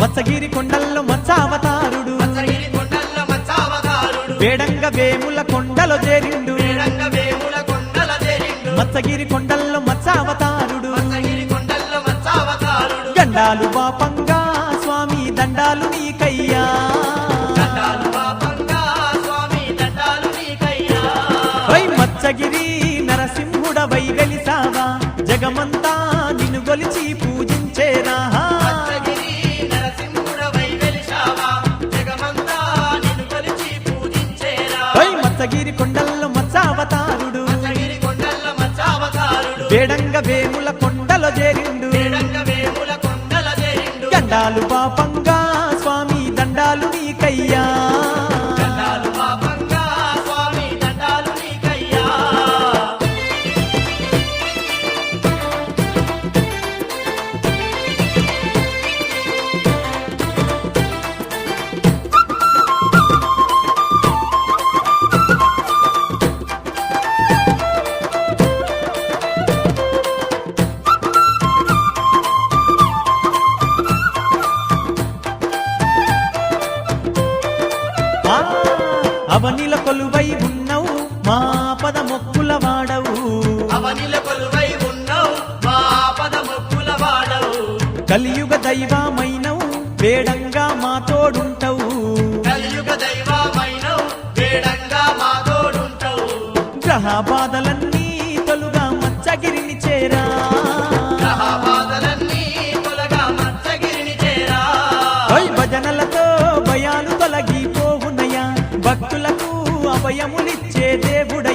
మత్సగిరి కొండల్లో మత్సావతారుడు వేడంగ వేముల కొండలో చేరిండు. వేడంగ వేముల కొండల చేరిండు. మత్సగిరి కొండల్లో మత్సావతారుడు గండాలు పాపంగా స్వామి దండాలు నీకయ్యా. మత్సగిరి నరసింహుడవై వెలిసావా? జగమంతా నిన్ను గొలిచి పూజించేరా మత్సగిరి కొండల్లో మత్సావతారుడు వేడంగ వేముల కొండలో చేరిండు. గండాలు పాపంగా స్వామి దండాలు నీకయ్యా. అవనిల కొలువై ఉన్నవు మా పద మొక్కుల వాడవు. అవనిల కొలువై ఉన్నవు మా పద మొక్కుల వాడవు. కలియుగ దైవమైనవు వేడంగా మా తోడుంటవు. కలియుగ దైవమైనవు వేడంగా మా తోడుంటవు. గ్రహ బాధలన్నీ తొలుగా మచ్చగిరిని చేరా. గ్రహ బాధలన్నీ తొలగా మచ్చగిరిని చేరా. భజనల భక్తులకు అభయములిచ్చే దేవుడ.